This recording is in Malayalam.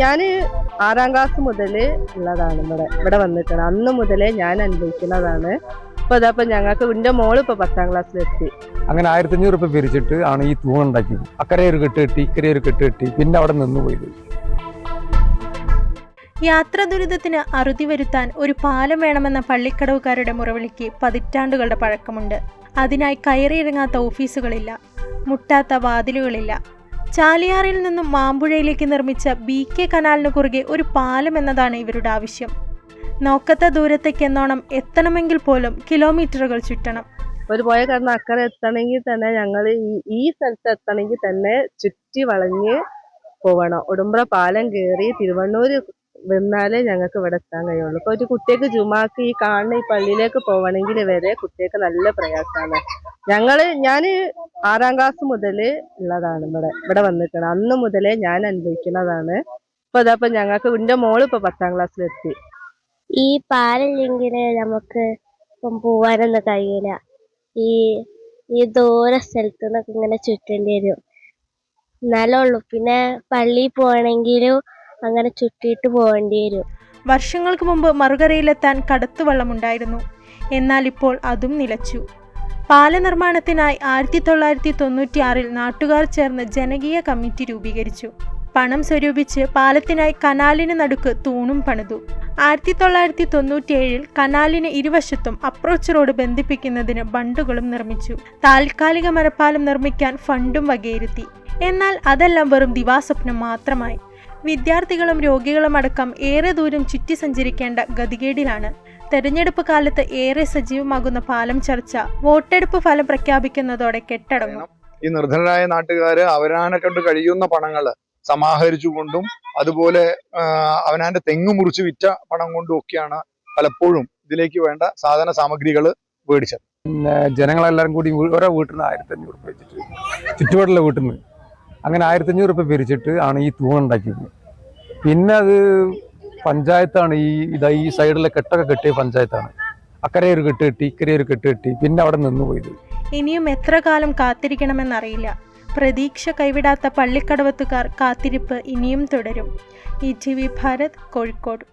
ഞാൻ ആറാം ക്ലാസ് മുതൽ ഉള്ളതാണ് ഇവിടെ. ഇവിടെ വന്നിട്ടാണ്. അന്ന് മുതലേ ഞാൻ അനുഭവിക്കുന്നതാണ്. ഇപ്പൊ അതപ്പോ ഞങ്ങൾക്ക് എന്റെ മോൾ ഇപ്പൊ പത്താം ക്ലാസ്സിലെത്തി അങ്ങനെ ആയിരത്തി അഞ്ഞൂറ് രൂപ പിരിച്ചിട്ട് ആണ് ഈ തൂണുണ്ടാക്കിയത് അക്കരെ ഒരു കെട്ട് കെട്ടി ഇക്കരെ ഒരു കെട്ട് കെട്ടി പിന്നെ അവിടെ നിന്ന് പോയത്. യാത്രാ ദുരിതത്തിന് അറുതി വരുത്താൻ ഒരു പാലം വേണമെന്ന പള്ളിക്കടവുകാരുടെ മുറവിളിക്ക് പതിറ്റാണ്ടുകളുടെ പഴക്കമുണ്ട്. അതിനായി കയറിയിറങ്ങാത്ത ഓഫീസുകളില്ല. മുട്ടാത്ത വാതിലുകളില്ല ചാലിയാറിൽ നിന്നും മാമ്പുഴയിലേക്ക് നിർമ്മിച്ച ബി കെ കനാലിനു കുറുകെ ഒരു പാലം എന്നതാണ് ഇവരുടെ ആവശ്യം. നോക്കത്തെ ദൂരത്തേക്ക് എന്നോണം എത്തണമെങ്കിൽ പോലും കിലോമീറ്ററുകൾ ചുറ്റണം. ഒരു പോയ കാരണം അക്കരെ എത്തണമെങ്കിൽ തന്നെ ഞങ്ങൾ ഈ സ്ഥലത്ത് എത്തണമെങ്കിൽ തന്നെ ചുറ്റി വളഞ്ഞ് പോവണം. ഉടുമ്പ്ര പാലം കയറി തിരുവണ്ണൂർ വന്നാലേ ഞങ്ങൾക്ക് ഇവിടെ എത്താൻ കഴിയുള്ളൂ. ഇപ്പൊ ഒരു കുട്ടിക്ക് ജുമാക്ക് ഈ കാണുന്ന ഈ പള്ളിയിലേക്ക് പോവണമെങ്കിൽ വരെ കുട്ടിക്ക് നല്ല പ്രയാസമാണ്. ഞങ്ങൾ ഞാൻ ആറാം ക്ലാസ് മുതൽ ഉള്ളതാണ് ഇവിടെ. ഇവിടെ വന്നിരിക്കണം അന്ന് മുതലേ ഞാൻ അനുഭവിക്കുന്നതാണ്. ഇപ്പൊ അതപ്പോ ഞങ്ങൾക്ക് എന്റെ മോൾ ഇപ്പൊ പത്താം ക്ലാസ്സിലെത്തി ഈ പാലില്ലെങ്കിൽ നമുക്ക് ഇപ്പം പോവാനൊന്നും കഴിയില്ല ഈ ഈ ദൂര സ്ഥലത്തു നിന്നൊക്കെ ഇങ്ങനെ ചുറ്റേണ്ടി വരും. എന്നാലേ ഉള്ളൂ. പിന്നെ പള്ളിയിൽ പോകണമെങ്കിലും അങ്ങനെ ചുറ്റിയിട്ട് പോകേണ്ടി വരും. വർഷങ്ങൾക്ക് മുമ്പ് മറുകരയിലെത്താൻ കടത്തുവള്ളമുണ്ടായിരുന്നു എന്നാൽ ഇപ്പോൾ അതും നിലച്ചു. പാലനിർമ്മാണത്തിനായി ആയിരത്തി തൊള്ളായിരത്തി തൊണ്ണൂറ്റിയാറിൽ നാട്ടുകാർ ചേർന്ന് ജനകീയ കമ്മിറ്റി രൂപീകരിച്ചു. പണം സ്വരൂപിച്ച് പാലത്തിനായി കനാലിന് നടുക്ക് തൂണും പണിതു. ആയിരത്തി തൊള്ളായിരത്തി തൊണ്ണൂറ്റിയേഴിൽ കനാലിന് ഇരുവശത്തും അപ്രോച്ച് റോഡ് ബന്ധിപ്പിക്കുന്നതിന് ബണ്ടുകളും നിർമ്മിച്ചു. താൽക്കാലിക മരപ്പാലം നിർമ്മിക്കാൻ ഫണ്ടും വകയിരുത്തി. എന്നാൽ അതെല്ലാം വെറും ദിവാസ്വപ്നം മാത്രമായി. വിദ്യാർത്ഥികളും രോഗികളും അടക്കം ഏറെ ദൂരം ചുറ്റി സഞ്ചരിക്കേണ്ട ഗതികേടിലാണ് തെരഞ്ഞെടുപ്പ് കാലത്ത് ഏറെ സജീവമാകുന്ന പാലം ചർച്ച വോട്ടെടുപ്പ് ഫലം പ്രഖ്യാപിക്കുന്നതോടെ കെട്ടടങ്ങും. ഈ നിർധനരായ നാട്ടുകാര് അവരാനെ കൊണ്ട് കഴിയുന്ന പണങ്ങൾ സമാഹരിച്ചുകൊണ്ടും അതുപോലെ അവനാന്റെ തെങ്ങ് മുറിച്ച് വിറ്റ പണം കൊണ്ടും ഒക്കെയാണ് പലപ്പോഴും ഇതിലേക്ക് വേണ്ട സാധന സാമഗ്രികൾ മേടിച്ചത്. പിന്നെ ജനങ്ങളെല്ലാവരും കൂടി ഓരോ വീട്ടിൽ നിന്ന് ആയിരത്തി അഞ്ഞൂറ് രൂപ വെച്ചിട്ട് ചുറ്റുപാടുള്ള വീട്ടിൽ നിന്ന്. അങ്ങനെ ആയിരത്തി അഞ്ഞൂറ് രൂപ പിരിച്ചിട്ട് ആണ് ഈ തൂണുണ്ടാക്കിയത്. പിന്നെ അത് പഞ്ചായത്താണ് ഈ ഇതാ ഈ സൈഡിലെ കെട്ടൊക്കെ കെട്ടിയ പഞ്ചായത്താണ്. അക്കരെ ഒരു കെട്ട് കെട്ടി ഇക്കരെ ഒരു കെട്ട് കെട്ടി പിന്നെ അവിടെ നിന്ന് പോയത് ഇനിയും എത്ര കാലം കാത്തിരിക്കണമെന്നറിയില്ല. പ്രതീക്ഷ കൈവിടാത്ത പള്ളിക്കടവത്തുകാർ കാത്തിരിപ്പ് ഇനിയും തുടരും. E T V Bharat Kozhikode.